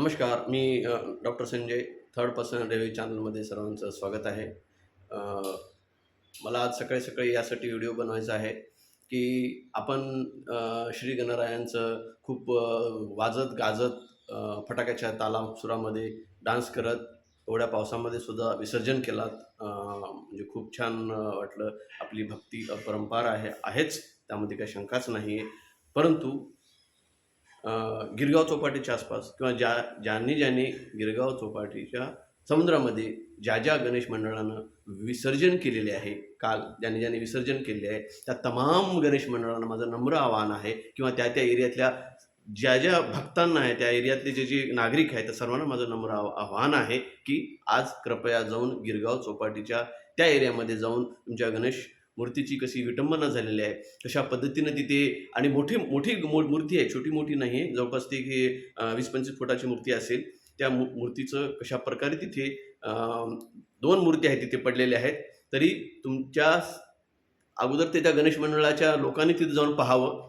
नमस्कार मी doctor Sanjay third person review चॅनलमध्ये सर्वांचं स्वागत आहे. मला आज सकाळी सकाळी यासाठी व्हिडिओ बनवायचा आहे की आपण श्री गणरायांचं खूप वाजत गाजत फटाक्याच्या ताला सुरामध्ये डान्स करत एवढ्या पावसामध्ये सुद्धा विसर्जन केलात. म्हणजे खूप छान वाटलं. आपली भक्ती परंपरा आहे आहेच. त्यामध्ये काही शंकाच नाही आहे परंतु गिरगाव चौपाटीच्या आसपास किंवा ज्या ज्यांनी ज्यांनी गिरगाव चौपाटीच्या समुद्रामध्ये ज्या ज्या गणेश मंडळानं विसर्जन केलेले आहे काल ज्यांनी ज्यांनी विसर्जन केले आहे त्या तमाम गणेश मंडळांना माझं नम्र आवाहन आहे किंवा त्या त्या एरियातल्या ज्या ज्या भक्तांना आहे त्या एरियातले जे जे नागरिक आहेत त्या सर्वांना माझं नम्र आव आव्हान आहे की आज कृपया जाऊन गिरगाव चौपाटीच्या त्या एरियामध्ये जाऊन तुमच्या गणेश मूर्तीची कशी विटंबना झालेली आहे कशा पद्धतीनं तिथे आणि मोठी मोठी मूर्ती आहे छोटी मोठी नाही आहे जवळपास ती की वीस पंचवीस फुटाची मूर्ती असेल त्या मू मूर्तीचं कशा प्रकारे तिथे दोन मूर्ती आहेत तिथे पडलेल्या आहेत तरी तुमच्या अगोदर ते त्या गणेश मंडळाच्या लोकांनी तिथे जाऊन पाहावं.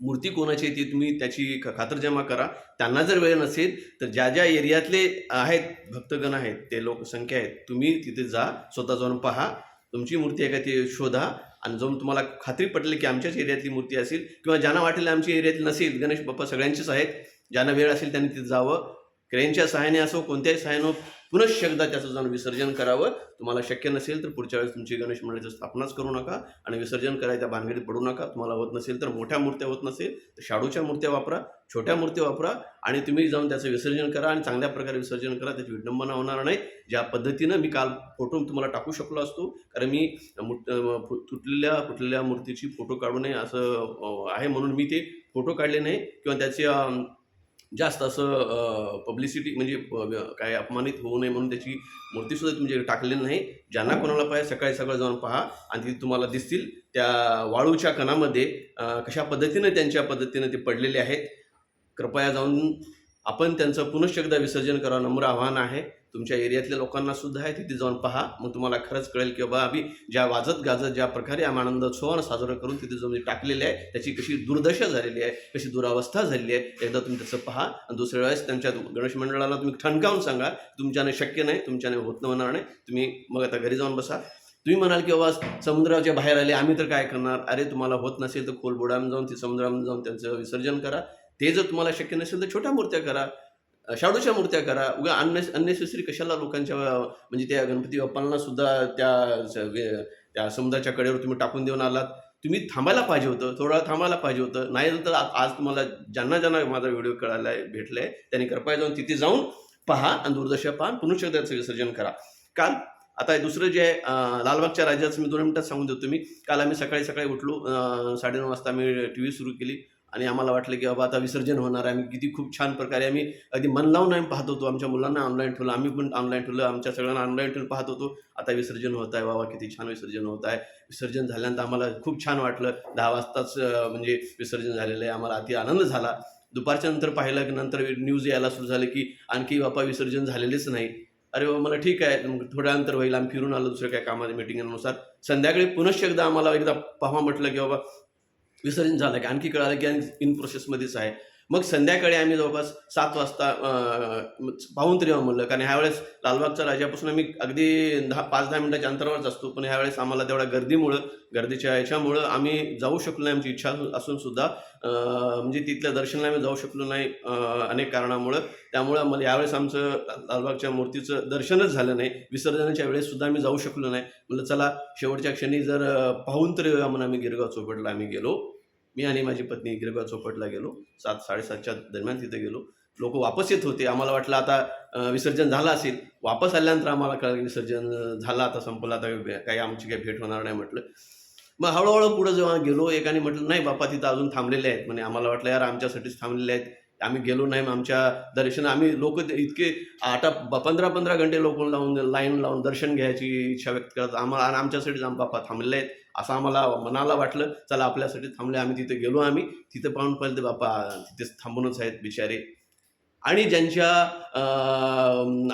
मूर्ती कोणाची आहे ती तुम्ही त्याची ख- खातरजमा करा. त्यांना जर वेळ नसेल तर ज्या ज्या एरियातले आहेत भक्तगण आहेत ते लोकसंख्या आहेत तुम्ही तिथे जा स्वतः जाऊन पहा. तुमची मूर्ती आहे का ती शोधा आणि जाऊन तुम्हाला खात्री पटली की आमच्याच एरियातली मूर्ती असेल किंवा ज्यांना वाटेल आमची एरियातली नसेल गणेश बाप्पा सगळ्यांचेच आहेत. ज्यांना वेळ असेल त्यांनी तिथे जावं. क्रेनच्या सहाय्याने असो कोणत्याही सहाय्यानं पुनश्च एकदा त्याचं जाऊन विसर्जन करावं. तुम्हाला शक्य नसेल तर पुढच्या वेळेस तुमची गणेश मंडळाची स्थापनाच करू नका आणि विसर्जन करायच्या भानगडीत पडू नका. तुम्हाला होत नसेल तर मोठ्या मूर्त्या होत नसेल तर शाडूच्या मूर्त्या वापरा छोट्या मूर्त्या वापरा आणि तुम्ही जाऊन त्याचं विसर्जन करा आणि चांगल्या प्रकारे विसर्जन करा. त्याची विडंबना होणार नाही. ज्या पद्धतीनं मी काल फोटो तुम्हाला टाकू शकलो असतो कारण मी तुटलेल्या फुटलेल्या मूर्तीची फोटो काढू नये असं आहे म्हणून मी ते फोटो काढले नाही किंवा त्याची जास्त असं पब्लिसिटी म्हणजे काय अपमानित होऊ नये म्हणून त्याची मूर्तीसुद्धा तुमच्या टाकलेली नाही. ज्यांना कोणाला पाहिजे सकाळी सकाळी जाऊन पहा आणि ती तुम्हाला दिसतील त्या वाळूच्या कणामध्ये कशा पद्धतीनं त्यांच्या पद्धतीनं ते पडलेले आहेत. कृपया जाऊन आपण त्यांचं पुनश्च एकदा विसर्जन करा नम्र आव्हान आहे. तुमच्या एरियातल्या लोकांना सुद्धा आहे तिथे जाऊन पहा. मग तुम्हाला खरंच कळेल की बाबा आम्ही ज्या वाजत गाजत ज्या प्रकारे आम्ही आनंद उत्सवानं साजरं करून तिथे जाऊन टाकलेले आहे त्याची कशी दुर्दशा झालेली आहे कशी दुरावस्था झालेली आहे एकदा तुम्ही त्याचं पहा. आणि दुसऱ्या वेळेस त्यांच्या गणेश मंडळाला तुम्ही ठणकावून सांगा तुमच्याने शक्य नाही तुमच्याने होत होणार नाही. तुम्ही मग आता घरी जाऊन बसा. तुम्ही म्हणाल की बाबा समुद्राच्या बाहेर आले आम्ही तर काय करणार? अरे तुम्हाला होत नसेल तर खोल बुडामध्ये जाऊन ते समुद्रामध्ये जाऊन त्यांचं विसर्जन करा. ते जर तुम्हाला शक्य नसेल तर छोट्या मूर्त्या करा. शाडूच्या मूर्त्या करा. उगा अन्य अननेसेसरी कशाला लोकांच्या म्हणजे त्या गणपती बाप्पांना सुद्धा त्या त्या समुद्राच्या कडेवर तुम्ही टाकून देऊन आलात. तुम्ही थांबायला पाहिजे होतं थोडा थांबायला पाहिजे होतं. नाही तर आज तुम्हाला ज्यांना ज्यांना माझा व्हिडिओ कळाला आहे भेटलाय त्यांनी कृपया जाऊन तिथे जाऊन पहा आणि दूरदर्शन पहा आणि पुनश्च त्याचं विसर्जन करा. काल आता दुसरं जे आहे लालबागच्या राज्याचं मी दोन मिनटात सांगून देतो मी काल आम्ही सकाळी सकाळी उठलो साडेनऊ वाजता आम्ही टी व्ही सुरू केली. आणि आम्हाला वाटलं की बाबा आता विसर्जन होणार आहे. आम्ही किती खूप छान प्रकारे आम्ही अगदी मन लावून आम्ही पाहत होतो. आमच्या मुलांना ऑनलाईन ठेवलं. आम्ही पण ऑनलाईन ठेवलं. आमच्या सगळ्यांना ऑनलाईन ठेवून पाहत होतो. आता विसर्जन होत आहे. बाबा किती छान विसर्जन होत आहे. विसर्जन झाल्यानंतर आम्हाला खूप छान वाटलं. दहा वाजताच म्हणजे विसर्जन झालेलं आहे. आम्हाला अति आनंद झाला. दुपारच्या नंतर पाहिलं की नंतर न्यूज यायला सुरू झाले की आणखी बापा विसर्जन झालेलेच नाही. अरे बाबा मला ठीक आहे. मग थोड्या नंतर होईल. आम्ही फिरून आलो दुसऱ्या काय कामाच्या मिटिंगनुसार संध्याकाळी पुनश्च एकदा आम्हाला एकदा पाहा म्हटलं की बाबा विसर्जन झालं की आणखी कळालं की इन प्रोसेसमध्येच आहे. मग संध्याकाळी आम्ही जवळपास सात वाजता पाहून तरी म्हणलं कारण ह्यावेळेस लालबागच्या राजापासून आम्ही अगदी दहा पाच दहा मिनटाच्या अंतरावरच असतो. पण ह्यावेळेस आम्हाला तेवढ्या गर्दीमुळं गर्दीच्या याच्यामुळं आम्ही जाऊ शकलो नाही. आमची इच्छा असून सुद्धा म्हणजे तिथल्या दर्शनाला आम्ही जाऊ शकलो नाही अनेक कारणामुळं. त्यामुळं मला यावेळेस आमचं लालबागच्या मूर्तीचं दर्शनच झालं नाही. विसर्जनाच्या वेळेस सुद्धा आम्ही जाऊ शकलो नाही. म्हणलं चला शेवटच्या क्षणी जर पाहून तरी म्हणून आम्ही गिरगाव चौपटला आम्ही गेलो. मी आणि माझी पत्नी गिरगाव चौपटला गेलो. सात साडेसातच्या दरम्यान तिथे गेलो. लोक वापस येत होते. आम्हाला वाटलं आता विसर्जन झालं असेल. वापस आल्यानंतर आम्हाला कळलं की विसर्जन झालं. आता संपलं. आता काही आमची काही भेट होणार नाही म्हटलं. मग हळूहळू पुढं जेव्हा गेलो एकाने म्हटलं नाही बापा तिथं अजून थांबलेले आहेत. म्हणजे आम्हाला वाटलं यार आमच्यासाठीच थांबलेले आहेत. आम्ही गेलो नाही मग आमच्या दर्शन आम्ही लोक इतके आठ पंधरा पंधरा घंटे लोक लावून लाईन लावून दर्शन घ्यायची इच्छा व्यक्त करत आम्हाला आणि आमच्यासाठीच आम बाप्पा थांबले आहेत. असं आम्हाला मनाला वाटलं चला आपल्यासाठी थांबले आम्ही तिथे गेलो आम्ही. तिथे पाहून पाहिलं ते बाप्पा तिथेच थांबूनच आहेत बिचारे. आणि ज्यांच्या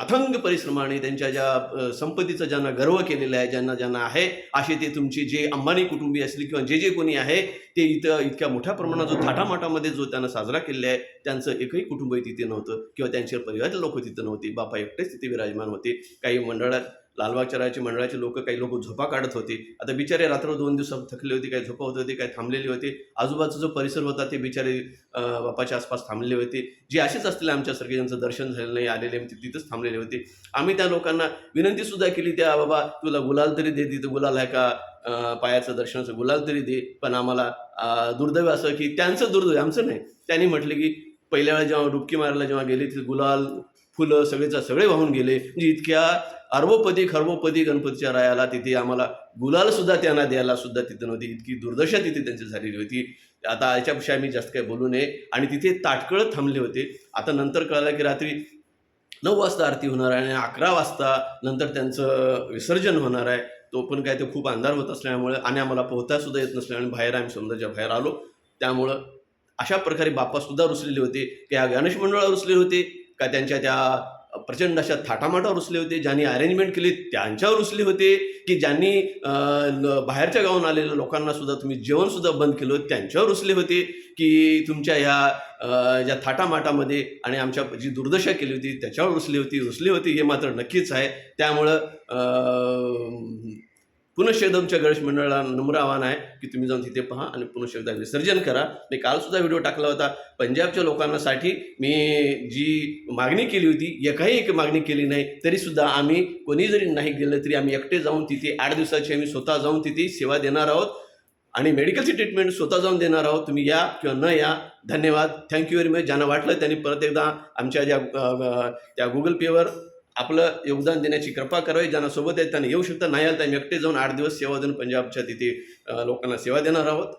अथंग परिश्रमाने त्यांच्या ज्या संपत्तीचा ज्यांना गर्व केलेला आहे ज्यांना ज्यांना आहे असे ते तुमची जे अंबानी कुटुंबी असली किंवा जे जे कोणी आहे ते इथं इतक्या मोठ्या प्रमाणात जो थाटामाटामध्ये जो त्यांना साजरा केलेला आहे त्यांचं एकही कुटुंब तिथे नव्हतं किंवा त्यांच्या परिवार लोक तिथं नव्हती. बापा एकटेच तिथे विराजमान होते. काही मंडळात लालबागच्या राजाचे मंडळाचे लोक काही लोक झोपा काढत होते. आता बिचारे रात्र दोन दिवस थकले होते काही झोपा होत होते काही थांबलेली होती. आजूबाजूचा जो परिसर होता ते बिचारे बापाच्या आसपास थांबलेले होते. जे असेच असतील आमच्यासारखे ज्यांचं दर्शन झालेलं नाही आलेले तिथेच तिथंच थांबलेले होते. आम्ही त्या लोकांना विनंतीसुद्धा केली त्या बाबा तुला गुलाल तरी दे तिथं गुलाल आहे का? पायाचं दर्शनाचं गुलाल तरी दे. पण आम्हाला दुर्दैव असं की त्यांचं दुर्दैव आमचं नाही. त्यांनी म्हटलं की पहिल्या वेळा जेव्हा डुबकी मारायला जेव्हा गेले तिथे गुलाल फुलं सगळेच्या सगळे वाहून गेले. म्हणजे इतक्या अर्वपदी खर्वपदी गणपतीच्या रायाला तिथे आम्हाला गुलालसुद्धा त्यांना द्यायला सुद्धा तिथं नव्हती. इतकी दुर्दशा तिथे त्यांची झालेली होती. आता याच्यापेक्षा आम्ही जास्त काही बोलू नये. आणि तिथे ताटकळत थांबले होते. आता नंतर कळलं की रात्री नऊ वाजता आरती होणार आहे आणि अकरा वाजता नंतर त्यांचं विसर्जन होणार आहे. तो पण काय ते खूप अंधार होत असल्यामुळे आणि आम्हाला पोहतासुद्धा येत नसल्यामुळे बाहेर आम्ही समुद्राच्या बाहेर आलो. त्यामुळं अशा प्रकारे बाप्पासुद्धा रुसलेले होते. की या गणेश मंडळावर रुसले होते. का त्यांच्या त्या प्रचंड अशा थाटामाटावर रुसले होते ज्यांनी अरेंजमेंट केली त्यांच्यावर रुसले होते की ज्यांनी ल- बाहेरच्या गावून आलेल्या लोकांना सुद्धा तुम्ही जेवणसुद्धा बंद केलं त्यांच्यावर रुसले होते की तुमच्या ह्या ज्या थाटामाटामध्ये आणि आमच्या जी दुर्दशा केली होती त्याच्यावर रुसली होती रुसली होती हे मात्र नक्कीच आहे. त्यामुळं अं, गणेश मंडळाला नम्र आव्हान आहे की तुम्ही जाऊन तिथे पहा आणि पुनश एकदा विसर्जन करा. मी कालसुद्धा व्हिडिओ टाकला होता. पंजाबच्या लोकांसाठी मी जी मागणी केली होती एकाही एक मागणी केली नाही तरीसुद्धा आम्ही कोणी जरी नाही गेलं तरी आम्ही एकटे जाऊन तिथे आठ दिवसाची आम्ही स्वतः जाऊन तिथे सेवा देणार आहोत आणि मेडिकलची ट्रीटमेंट स्वतः जाऊन देणार आहोत. तुम्ही या किंवा न या धन्यवाद. थँक्यू व्हेरी मच ज्यांना वाटलं त्यांनी परत एकदा आमच्या ज्या त्या गुगल पेवर आपलं योगदान देण्याची कृपा करावी ज्यांना सोबत आहेत त्यांना येऊ शकता. नाही आलं तर आम्ही एकटे जाऊन आठ दिवस सेवा देऊन पंजाबच्या तिथे लोकांना सेवा देणार आहोत.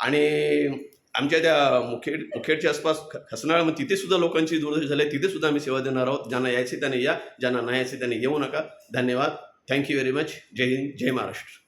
आणि आमच्या त्या मुखेड मुखेडच्या आसपास खसनाळ मग तिथेसुद्धा लोकांची दुर्दशा झाली तिथेसुद्धा आम्ही सेवा देणार आहोत. ज्यांना यायचे त्यांनी या ज्यांना नाही यायचे त्यांनी येऊ नका. धन्यवाद. थँक्यू व्हेरी मच जय हिंद जय महाराष्ट्र.